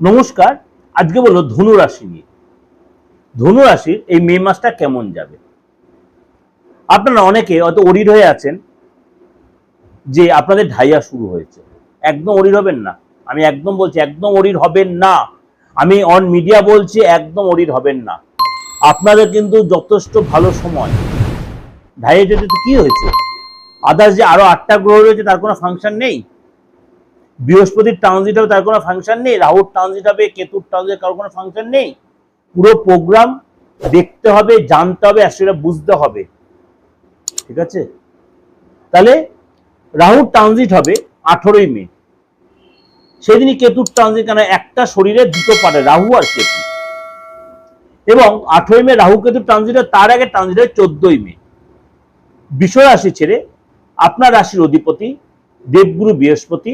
নমস্কার, আজকে বলল ধনু রাশি নিয়ে। ধনু রাশির এই মে মাসটা কেমন যাবে? আপনারা অনেকে হয়তো অরির হয়ে আছেন, যে আপনাদের ঢাইয়া শুরু হয়েছে। একদম অরির হবেন না। আমি একদম বলছি, একদম অরির হবেন না। আমি অন মিডিয়া বলছি, একদম অরির হবেন না। আপনাদের কিন্তু যথেষ্ট ভালো সময়। ঢাইয়া যদি কি হয়েছে? আদার্স যে আরও আটটা গ্রহ রয়েছে, তার কোনো ফাংশন নেই? বৃহস্পতির ট্রানজিট হবে, তার কোনো ফাংশন নেই। রাহুর ট্রানজিট হবে, কেতুর ট্রানজিট কারোর কোনো ফাংশন নেই। পুরো প্রোগ্রাম দেখতে হবে, জানতে হবে সেটা বুঝতে হবে। ঠিক আছে? তাহলে রাহুর ট্রানজিট হবে আঠেরোই মে। সেদিনই কেতুর ট্রানজিট কেন একটা শরীরে দুটো পারে রাহু আর কেতু। এবং আঠেরোই মে রাহু কেতু ট্রানজিট তার আগে ট্রানজিট হয় চোদ্দই মে। বিশ্ব রাশি ছেড়ে আপনার রাশির অধিপতি দেবগুরু বৃহস্পতি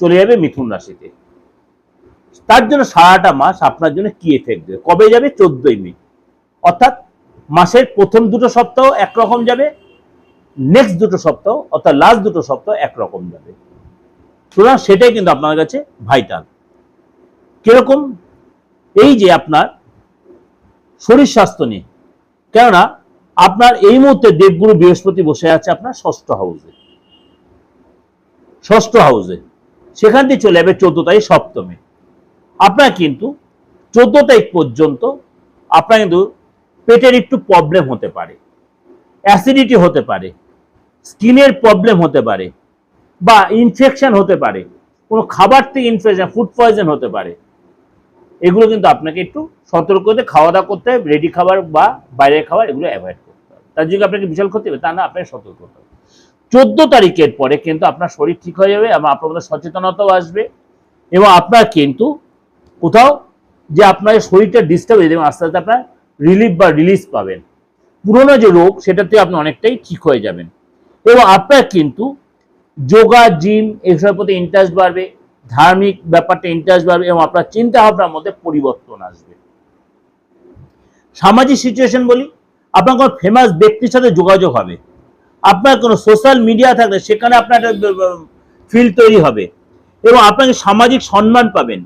চলে যাবে মিথুন রাশিতে। তার জন্য সারাটা মাস আপনার জন্য কি এফেক্ট দেবে? কবে যাবে? চোদ্দই মে। অর্থাৎ মাসের প্রথম দুটো সপ্তাহ একরকম যাবে নেক্সট দুটো সপ্তাহ, অর্থাৎ লাস্ট দুটো সপ্তাহ একরকম যাবে। সুতরাং সেটাই কিন্তু আপনার কাছে ভাইটাল কীরকম? এই যে আপনার শরীর স্বাস্থ্য নিয়ে। কেননা আপনার এই মুহূর্তে দেবগুরু বৃহস্পতি বসে আছে আপনার ষষ্ঠ হাউসে ষষ্ঠ হাউসে সেখান থেকে চলে যাবে চোদ্দ তারিখ সপ্তমে। আপনার কিন্তু চোদ্দ তারিখ পর্যন্ত আপনার কিন্তু পেটের একটু প্রবলেম হতে পারে। অ্যাসিডিটি হতে পারে। স্কিনের প্রবলেম হতে পারে। বা ইনফেকশন হতে পারে। কোনো খাবার থেকে ইনফেকশন ফুড পয়জন হতে পারে। এগুলো কিন্তু আপনাকে একটু সতর্ক হতে খাওয়া দাওয়া করতে হবে রেডি খাবার বা বাইরের খাবার এগুলো অ্যাভয়েড করতে হবে। তার জন্য আপনাকে বিশাল ক্ষতি হবে? তা না, আপনাকে সতর্ক হতে হবে। চোদ্দ তারিখের পরে কিন্তু আপনার শরীর ঠিক হয়ে যাবে এবং আপনার মধ্যে সচেতনতাও আসবে। এবং আপনার কিন্তু কোথাও যে আপনার শরীরটা ডিস্টার্ব হয়ে যাবে, আস্তে আস্তে আপনার রিলিফ বা রিলিজ পাবেন। পুরোনো যে রোগ, সেটাতে আপনি অনেকটাই ঠিক হয়ে যাবেন। এবং আপনার কিন্তু যোগা জিম এসবের প্রতি ইন্টারেস্ট বাড়বে, ধার্মিক ব্যাপারটা ইন্টারেস্ট বাড়বে এবং আপনার চিন্তা ভাবনার মধ্যে পরিবর্তন আসবে। সামাজিক সিচুয়েশন বলি, আপনার কোনো ফেমাস ব্যক্তির সাথে যোগাযোগ হবে। আপনার কোনো সোশ্যাল মিডিয়া থাকলে সেখানে আপনার ফিল্ড তৈরি হবে। এবং আপনাকে সামাজিক সম্মান পাবেন।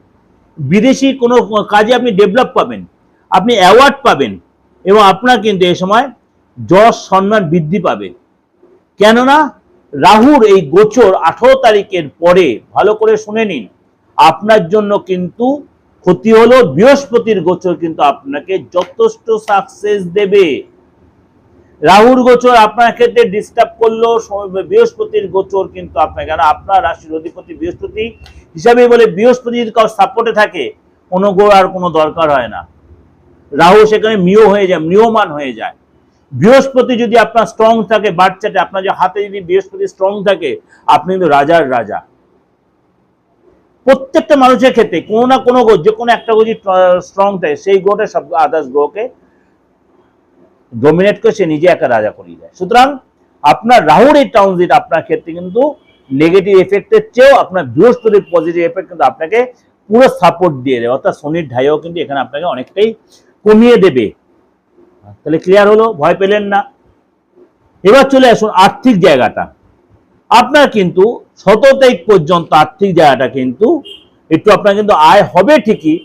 বিদেশি কোনো কাজে আপনি ডেভেলপ পাবেন। আপনি অ্যাওয়ার্ড পাবেন। এবং আপনার কিন্তু এ সময় যশ সম্মান বৃদ্ধি পাবে। কেননা রাহুর এই গোচর আঠারো তারিখের পরে, ভালো করে শুনে নিন, আপনার জন্য কিন্তু ক্ষতি হলো বৃহস্পতির গোচর কিন্তু আপনাকে যথেষ্ট সাকসেস দেবে। রাহুর গোচর আপনার ক্ষেত্রে ডিস্টার্ব করল বৃহস্পতির গোচর কিন্তু আপনার, কেন আপনার রাশির অধিপতি বৃহস্পতি হিসাবে বলে বৃহস্পতি যদি কারও সাপোর্টে থাকে কোনো গোড় আর কোনো দরকার হয় না। রাহু সেখানে মিও হয়ে যায়, মিয়মান হয়ে যায়। বৃহস্পতি যদি আপনার স্ট্রং থাকে বাচ্চাটা আপনার যে হাতে যদি বৃহস্পতি স্ট্রং থাকে, আপনি কিন্তু রাজার রাজা। প্রত্যেকটা মানুষের ক্ষেত্রে কোনো না কোনো গ্রহ যে কোনো একটা গ্রহ যদি স্ট্রং থাকে, সেই গ্রহটা সব আদার্স গ্রহকে ডোমিনেট করে সে নিজে একটা রাজা করিয়ে দেয়। সুতরাং আপনার রাহুর এই ট্রানজিট আপনার ক্ষেত্রে কিন্তু নেগেটিভ এফেক্টের চেয়েও আপনার বৃহস্পতির পজিটিভ এফেক্ট কিন্তু আপনাকে পুরো সাপোর্ট দিয়ে দেবে অর্থাৎ শনির ঢাইও কিন্তু এখানে আপনাকে অনেকটাই কমিয়ে দেবে। তাহলে ক্লিয়ার হলো? ভয় পেলেন না? এবার চলে আসুন আর্থিক জায়গাটা। আপনার কিন্তু সতেরো তারিখ পর্যন্ত আর্থিক জায়গাটা কিন্তু একটু আপনার কিন্তু আয় হবে ঠিকই,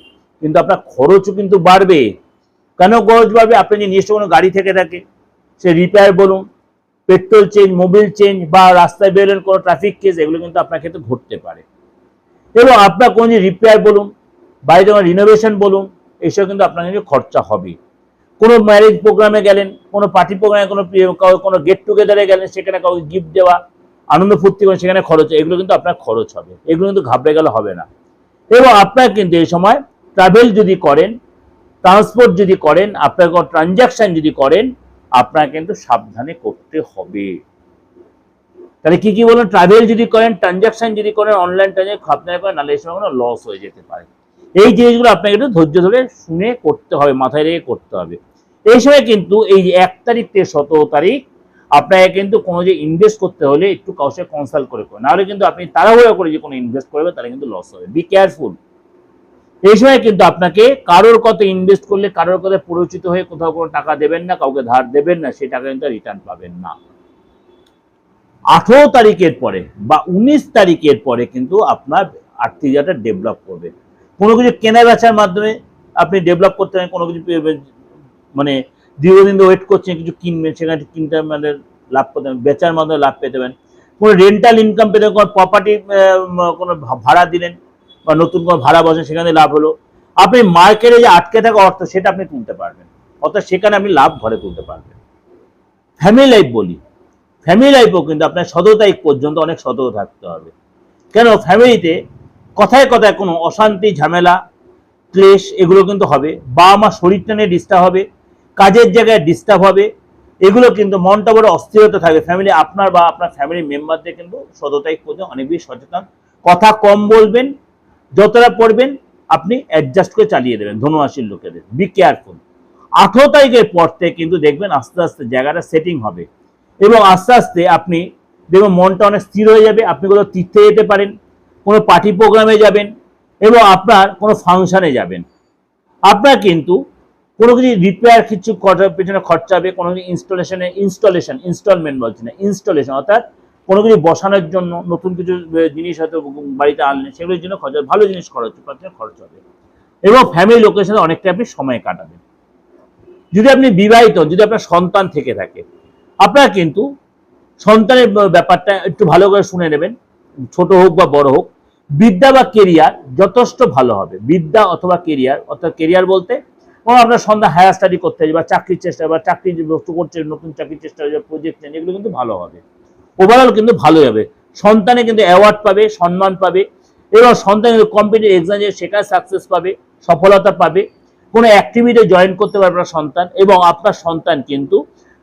কিন্তু আপনার খরচও কিন্তু বাড়বে। কেন খরচ বাড়বে? আপনি যে নিজস্ব কোনো গাড়ি থেকে থাকে, সে রিপেয়ার বলুন পেট্রোল চেঞ্জ মোবিল চেঞ্জ বা রাস্তায় বেরোলেন কোনো ট্রাফিক কেস এগুলো কিন্তু আপনার ক্ষেত্রে ঘটতে পারে। এবং আপনার কোনো যে রিপেয়ার বলুন, বাড়িতে কোনো রিনোভেশন বলুন এইসব কিন্তু আপনার কিন্তু খরচা হবে। কোনো ম্যারেজ প্রোগ্রামে গেলেন, কোনো পার্টি প্রোগ্রামে কোনো কোনো গেট টুগেদারে গেলেন, সেখানে কাউকে গিফট দেওয়া, আনন্দ ফুর্তি করেন সেখানে খরচ এগুলো কিন্তু আপনার খরচ হবে। এগুলো কিন্তু ঘাবড়ে গেলে হবে না। এবং আপনার কিন্তু এই সময় ট্রাভেল যদি করেন ট্রান্সপোর্ট যদি করেন আপনার কোনো ট্রানজাকশন যদি করেন আপনার কিন্তু সাবধানে করতে হবে। তাহলে কি কি বলুন? ট্রাভেল যদি করেন ট্রানজাকশন যদি করেন, অনলাইন ট্রানজাকশন সাবধানে করেন নাহলে কোনো লস হয়ে যেতে পারে। এই জিনিসগুলো আপনাকে একটু ধৈর্য ধরে শুনে করতে হবে, মাথায় রেখে করতে হবে। এই সময় কিন্তু এই যে এক তারিখ থেকে সতেরো তারিখ, আপনাকে কিন্তু কোনো যে ইনভেস্ট করতে হলে একটু কাউকে কনসাল্ট করে করুন। নাহলে কিন্তু আপনি তাড়াহুড়ো করে যে কোনো ইনভেস্ট করবে তাহলে কিন্তু লস হবে। বি কেয়ারফুল এই সময় কিন্তু আপনাকে কারোর কথা ইনভেস্ট করলে, কারোর কথা পরিচিত হয়ে কোথাও কোনো টাকা দেবেন না, কাউকে ধার দেবেন না সেই টাকা কিন্তু রিটার্ন পাবেন না। আঠেরো তারিখের পরে বা উনিশ তারিখের পরে কিন্তু আপনার আর্থিক জায়গাটা ডেভেলপ করবে। কোনো কিছু কেনা বেচার মাধ্যমে আপনি ডেভেলপ করতে পারেন, কোনো কিছু মানে দীর্ঘদিন ওয়েট করছেন, কিছু কিনবেন, সেখানে কিনতে মানে লাভ করতে পারেন, বেচার মাধ্যমে লাভ পেতে পারেন। কোনো রেন্টাল ইনকাম পেতে কোনো প্রপার্টি কোনো ভাড়া দিলেন বা নতুন কোনো ভাড়া বসেন সেখানে লাভ হলো। আপনি মার্কেটে যে আটকে থাকা অর্থ সেটা আপনি তুলতে পারবেন। অর্থাৎ সেখানে আপনি লাভ ঘরে তুলতে পারবেন। ফ্যামিলি লাইফ বলি। ফ্যামিলি লাইফও কিন্তু আপনার সতেরো তারিখ পর্যন্ত অনেক সতর্ক থাকতে হবে। কেন? ফ্যামিলিতে কথায় কথায় কোনো অশান্তি, ঝামেলা, ক্লেশ এগুলো কিন্তু হবে। বা আমার শরীরটা নিয়ে ডিস্টার্ব হবে। কাজের জায়গায় ডিস্টার্ব হবে। এগুলো কিন্তু মনটা বড় অস্থিরতা থাকবে। ফ্যামিলি আপনার বা আপনার ফ্যামিলি মেম্বারদের কিন্তু সতেরো তারিখ পর্যন্ত অনেক বেশি সচেতন। কথা কম বলবেন যতটা পড়বেন, আপনি অ্যাডজাস্ট করে চালিয়ে দেবেন ধনুরাশির লোকেদের। বি কেয়ারফুল আঠেরো তারিখের পর থেকে কিন্তু দেখবেন আস্তে আস্তে জায়গাটা সেটিং হবে। এবং আস্তে আস্তে আপনি দেখবেন মনটা অনেক স্থির হয়ে যাবে, আপনি কোথাও তীর্থে যেতে পারেন, কোনো পার্টি প্রোগ্রামে যাবেন, এবং আপনার কোনো ফাংশানে যাবেন। আপনার কিন্তু কোনো কিছু রিপেয়ার কিছু পেছনে খরচা হবে, কোনো কিছু ইনস্টলেশনে ইনস্টলেশন ইনস্টলমেন্ট বলছি না ইনস্টলেশন অর্থাৎ কোনো কিছু বসানোর জন্য নতুন কিছু জিনিস হয়তো বাড়িতে আনলেন সেগুলোর জন্য খরচ ভালো জিনিস খরচ খরচ হবে। এবং ফ্যামিলি লোকের সাথে অনেকটা আপনি সময় কাটাবেন। যদি আপনি বিবাহিত, যদি আপনার সন্তান থেকে থাকে, আপনার কিন্তু সন্তানের ব্যাপারটা একটু ভালো করে শুনে নেবেন। ছোট হোক বা বড় হোক, বিদ্যা বা কেরিয়ার যথেষ্ট ভালো হবে। বিদ্যা অথবা কেরিয়ার অর্থাৎ কেরিয়ার বলতে, কোনো আপনার সন্ধ্যা হায়ার স্টাডি করতে হবে বা চাকরির চেষ্টা বা চাকরি করছে, নতুন চাকরির চেষ্টা প্রজেক্ট নেন, এগুলো কিন্তু ভালো হবে। ওভারঅল কিন্তু ভালো হবে। সন্তানে কিন্তু অ্যাওয়ার্ড পাবে, সম্মান পাবে এবং সন্তান কিন্তু কম্পিটিভ এক্সাম যে সেখানে সাকসেস পাবে, সফলতা পাবে। কোনো অ্যাক্টিভিটি জয়েন করতে পারবে আপনার সন্তান এবং আপনার সন্তান কিন্তু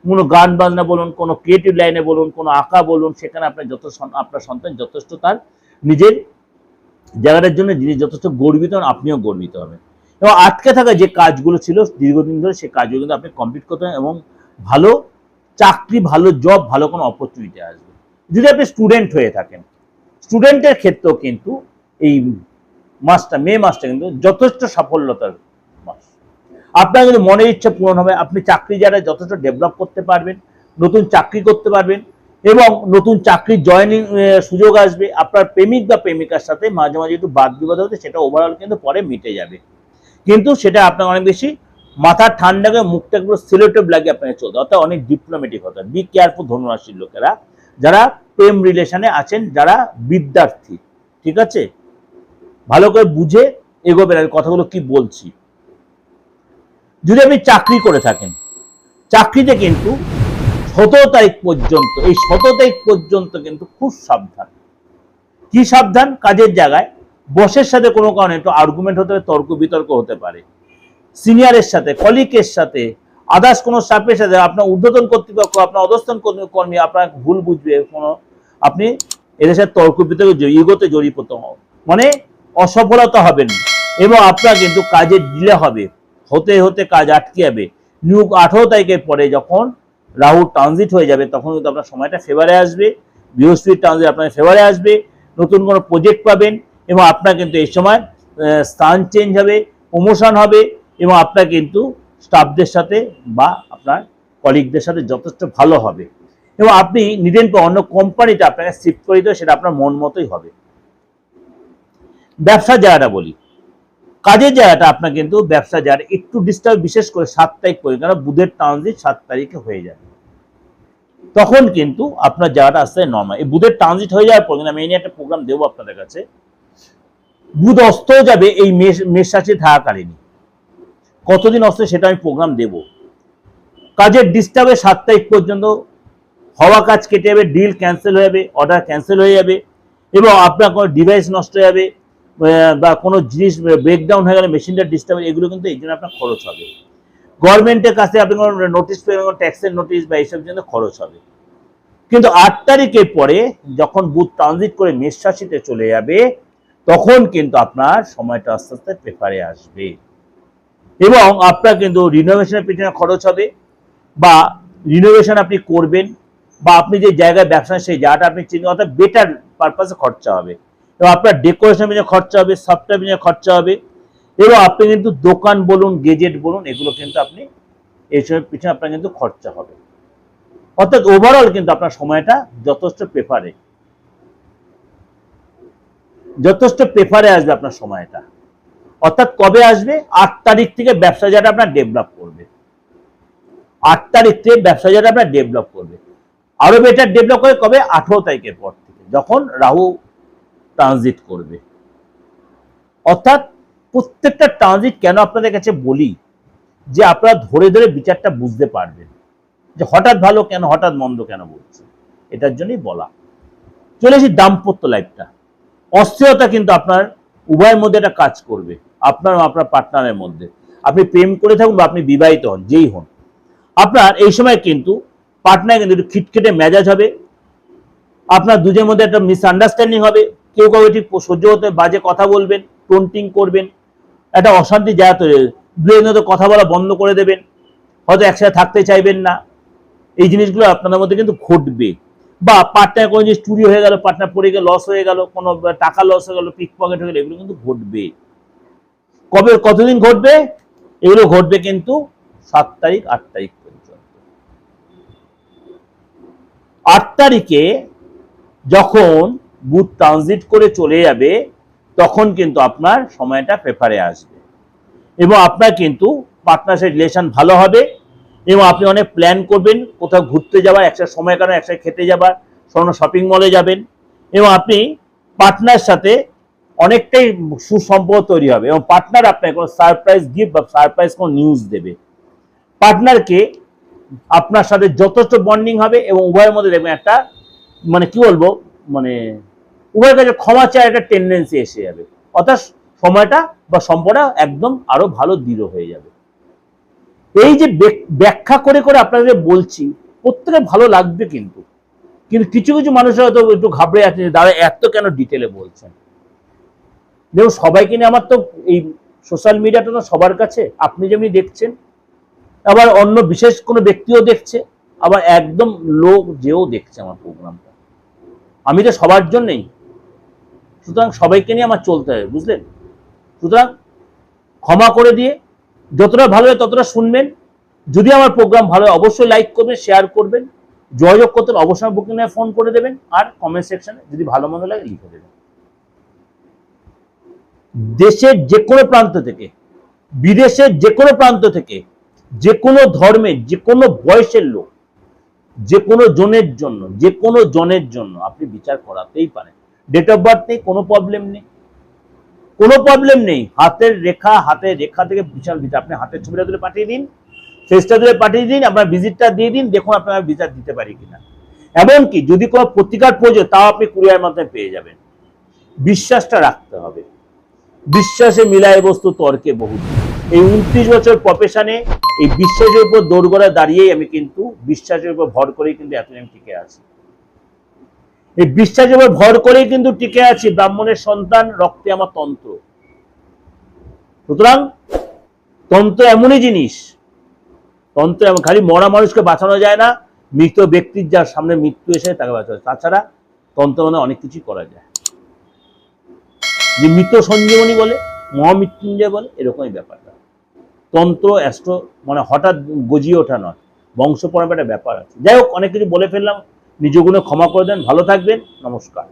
কোনো গান বাজনা বলুন, কোনো ক্রিয়েটিভ লাইনে বলুন, কোনো আঁকা বলুন, সেখানে আপনার যত আপনার সন্তান যথেষ্ট তার নিজের জায়গাটার জন্য যিনি যথেষ্ট গর্বিত হন, আপনিও গর্বিত হবেন। এবং আটকে থাকা যে কাজগুলো ছিল দীর্ঘদিন ধরে সেই কাজগুলো কিন্তু আপনি কমপ্লিট করতে এবং ভালো চাকরি ভালো জব ভালো, কোনো অপরচুনিটি আসবে। যদি আপনি স্টুডেন্ট হয়ে থাকেন স্টুডেন্টের ক্ষেত্রেও কিন্তু এই মাসটা, মে মাসটা কিন্তু যথেষ্ট সাফল্যতার মাস। আপনার কিন্তু মনের ইচ্ছা পূরণ হবে, আপনি চাকরি যারা যথেষ্ট ডেভেলপ করতে পারবেন, নতুন চাকরি করতে পারবেন এবং নতুন চাকরি জয়েনিং সুযোগ আসবে। আপনার প্রেমিক বা প্রেমিকার সাথে মাঝে মাঝে একটু বাদ বিবাদ হতে, সেটা ওভারঅল কিন্তু পরে মিটে যাবে। কিন্তু সেটা আপনার অনেক বেশি মাথা ঠান্ডাকে মুখটা একটু সিলেটিভ লাগে আপনাকে চলতে অর্থাৎ অনেক ডিপ্লোমেটিক হতে বি কেয়ারফুল ধনুরাশির লোকেরা। যারা প্রেম রিলেশনে আছেন, যারা বিদ্যার্থী, ঠিক আছে? ভালো করে বুঝে এগোবেন আমি কথাগুলো কি বলছি। যদি আপনি চাকরি করে থাকেন, চাকরিতে কিন্তু সতেরো তারিখ পর্যন্ত, এই সতেরো তারিখ পর্যন্ত কিন্তু খুব সাবধান। কি সাবধান? কাজের জায়গায় বসের সাথে কোনো কারণে একটু আর্গুমেন্ট হতে পারে তর্ক বিতর্ক হতে পারে। সিনিয়রের সাথে কলিকের সাথে আদার্স কোনো স্টাফের সাথে, আপনার ঊর্ধ্বতন কর্তৃপক্ষ, আপনার অধস্তন কর্মী- আপনার ভুল বুঝবে, কোনো আপনি এদের সাথে তর্ক বিতর্ক ইগোতে হবে। মানে অসফলতা হবেন এবং আপনার কিন্তু কাজে ডিলে হবে। হতে হতে কাজ আটকে যাবে। নিয়োগ আঠারো তারিখের পরে যখন রাহু ট্রানজিট হয়ে যাবে, তখন কিন্তু আপনার সময়টা ফেভারে আসবে। বৃহস্পতির ট্রানজিট আপনার ফেভারে আসবে। নতুন কোনো প্রজেক্ট পাবেন এবং আপনার কিন্তু এই সময় স্থান চেঞ্জ হবে প্রমোশন হবে। এবং আপনার কিন্তু স্টাফদের সাথে বা আপনার কলিগদের সাথে যথেষ্ট ভালো হবে। এবং আপনি নিদেন পর অন্য কোম্পানিতে আপনাকে শিফট করে দেবে সেটা আপনার মন মতোই হবে। ব্যবসার জায়গাটা বলি, কাজের জায়গাটা আপনার কিন্তু ব্যবসা জায়গাটা একটু ডিস্টার্ব বিশেষ করে সাত তারিখ পর্যন্ত, কারণ বুধের ট্রানজিট সাত তারিখে হয়ে যাবে তখন কিন্তু আপনার জায়গাটা আসতে নর্মাল এই বুধের ট্রানজিট হয়ে যাওয়ার পর আমি এই নিয়ে একটা প্রোগ্রাম দেবো আপনাদের কাছে। বুধ অস্তও যাবে, এই মেষ মেষ রাশি থাকাকালীনই। কতদিন অস্ত সেটা আমি প্রোগ্রাম দেব। কাজের ডিস্টার্ব ডিস্টার্বে সাত তারিখ পর্যন্ত হওয়া কাজ কেটে যাবে ডিল ক্যান্সেল হয়ে যাবে অর্ডার ক্যান্সেল হয়ে যাবে এবং আপনার কোনো ডিভাইস নষ্ট হয়ে যাবে বা কোনো জিনিস ব্রেকডাউন হয়ে গেলে মেশিনটা ডিস্টার্ব এগুলো কিন্তু এই জন্য আপনার খরচ হবে। গভর্নমেন্টের কাছে আপনি কোনো নোটিশ পেয়ে কোনো ট্যাক্সের নোটিশ বা এইসব জন্য খরচ হবে। কিন্তু আট তারিখের পরে যখন বুথ ট্রানজিট করে মেষ চলে যাবে, তখন কিন্তু আপনার সময়টা আস্তে আস্তে পেপারে আসবে। এবং আপনার কিন্তু রিনোভেশনের পিছনে খরচ হবে বা রিনোভেশন আপনি করবেন বা আপনি যে জায়গায় ব্যবসা সেই জায়গাটা আপনি চিনি অর্থাৎ বেটার পারপাসে খরচা হবে। এবং আপনার ডেকোরেশন পিছনে খরচা হবে সফটওয়্যার পিছনে খরচা হবে এবং আপনি কিন্তু দোকান বলুন গেজেট বলুন, এগুলো কিন্তু আপনি এইসবের পিছনে আপনার কিন্তু খরচা হবে। অর্থাৎ ওভারঅল কিন্তু আপনার সময়টা যথেষ্ট পেপারে যথেষ্ট পেপারে আসবে আপনার সময়টা। অর্থাৎ কবে আসবে? আট তারিখ থেকে ব্যবসা যেটা আপনার ডেভেলপ করবে। আট তারিখ থেকে ব্যবসা যেটা আপনার ডেভেলপ করবে। আরও বেটার ডেভেলপ করে কবে? আঠেরো তারিখের পর থেকে, যখন রাহু ট্রানজিট করবে। অর্থাৎ প্রত্যেকটা ট্রানজিট কেন আপনাদের কাছে বলি, যে আপনারা ধরে ধরে বিচারটা বুঝতে পারবেন। যে হঠাৎ ভালো কেন, হঠাৎ মন্দ কেন বলছে? এটার জন্যই বলা। চলে আসি দাম্পত্য লাইফটা অস্থিরতা কিন্তু আপনার উভয়ের মধ্যে একটা কাজ করবে। আপনার আপনার পার্টনারের মধ্যে। আপনি প্রেম করে থাকুন বা আপনি বিবাহিত হন, যেই হন। আপনার এই সময় কিন্তু পার্টনার কিন্তু একটু খিটখিটে মেজাজ হবে। আপনার দুজনের মধ্যে একটা মিসআন্ডারস্ট্যান্ডিং হবে। কেউ কাউ ঠিক সহ্য হতে বাজে কথা বলবেন টোন্টিং করবেন, একটা অশান্তি জায়গা তৈরি। দুজনের মধ্যে কথা বলা বন্ধ করে দেবেন, হয়তো একসাথে থাকতে চাইবেন না। এই জিনিসগুলো আপনাদের মধ্যে কিন্তু ঘটবে। বা পার্টনার কোনো জিনিস চুরি হয়ে গেল পার্টনার পড়ে গিয়ে লস হয়ে গেল, কোনো টাকা লস হয়ে গেল পিক পকেট হয়ে গেল, এগুলো কিন্তু ঘটবে। কবে, কতদিন ঘটবে? এগুলো ঘটবে কিন্তু সাত তারিখ, আট তারিখ পর্যন্ত। আট তারিখে যখন বুথ ট্রানজিট করে চলে যাবে, তখন কিন্তু আপনার সময়টা পেপারে আসবে। এবং আপনার কিন্তু পার্টনারশিপ রিলেশন ভালো হবে এবং আপনি অনেক প্ল্যান করবেন, কোথাও ঘুরতে যাওয়ার একসাথে সময় কারণে একসাথে খেতে যাবার কোনো শপিং মলে যাবেন। এবং আপনি পার্টনার সাথে অনেকটাই সুসম্পর্ক তৈরি হবে এবং পার্টনার আপনাকে কোনো সারপ্রাইজ গিফট বা সারপ্রাইজ কোনো নিউজ দেবে। পার্টনারকে আপনার সাথে যথেষ্ট বন্ডিং হবে এবং উভয়ের মধ্যে দেখবেন একটা মানে কি বলব মানে উভয়ের কাছে ক্ষমা চায় একটা টেন্ডেন্সি এসে যাবে। অর্থাৎ সময়টা বা সম্পর্কটা একদম আরও ভালো দৃঢ় হয়ে যাবে। এই যে ব্যাখ্যা করে করে আপনাদের বলছি, প্রত্যেকে ভালো লাগবে কিন্তু। কিন্তু কিছু কিছু মানুষের হয়তো একটু ঘাবড়ে আছে দাদা, এত কেন ডিটেলে বলছেন? দেখুন, সবাইকে নিয়ে আমার তো এই সোশ্যাল মিডিয়াটা তো সবার কাছে। আপনি যেমনি দেখছেন, আবার অন্য বিশেষ কোনো ব্যক্তিও দেখছে, আবার একদম লোক যেও দেখছে আমার প্রোগ্রামটা আমি তো সবার জন্যই। সুতরাং সবাইকে নিয়ে আমার চলতে হবে, বুঝলেন? সুতরাং ক্ষমা করে দিয়ে যতটা ভালো হয় ততটা শুনবেন। যদি আমার প্রোগ্রাম ভালো হয় অবশ্যই লাইক করবেন শেয়ার করবেন। যোগাযোগ করতে অবশ্যই বুকিং ফোন করে দেবেন। আর কমেন্ট সেকশনে যদি ভালো মন্দ লাগে লিখে দেবেন। দেশের যে কোনো প্রান্ত থেকে, বিদেশের যে কোনো প্রান্ত থেকে যে কোনো ধর্মের যে কোনো বয়সের লোক যে কোনো জনের জন্য যে কোনো জনের জন্য আপনি বিচার করাতেই পারেন। ডেট অফ বার্থ নেই, কোনো প্রবলেম নেই। কোনো প্রবলেম নেই। হাতের রেখা হাতের রেখা থেকে বিশাল বিচার আপনি হাতের ছবিটা তুলে পাঠিয়ে দিন ফেসটা তুলে পাঠিয়ে দিন, আপনার ভিজিটটা দিয়ে দিন, দেখুন আপনার বিচার দিতে পারি কিনা। এমনকি যদি কোনো প্রতিকার প্রয়োজন, তাও আপনি কুরিয়ার মাধ্যমে পেয়ে যাবেন। বিশ্বাসটা রাখতে হবে। বিশ্বাসে মিলায় বস্তু তর্কে বহু এই উনত্রিশ বছর প্রফেশনে এই বিশ্বাসের উপর দৌড়গড়া দাঁড়িয়েই আমি কিন্তু বিশ্বাসের উপর ভর করেই কিন্তু এতদিন টিকে আছি। এই বিশ্বাসের উপর ভর করেই কিন্তু টিকে আছি, ব্রাহ্মণের সন্তান, রক্তে আমার তন্ত্র। সুতরাং তন্ত্র এমনই জিনিস, তন্ত্র এমন, খালি মরা মানুষকে বাঁচানো যায় না, মৃত ব্যক্তির যার সামনে মৃত্যু এসে তাকে বাঁচানো তাছাড়া তন্ত্র মানে অনেক কিছুই করা যায়। যে মৃত সঞ্জীবনী বলে, মহামৃত্যুঞ্জয় বলে, এরকমই ব্যাপারটা তন্ত্র, অ্যাস্ট্রো মানে হঠাৎ গজিয়ে ওঠা নয়। বংশ পরম্পরা ব্যাপার আছে। যাই হোক, অনেক কিছু বলে ফেললাম। নিজগুণে ক্ষমা করে দেন। ভালো থাকবেন। নমস্কার।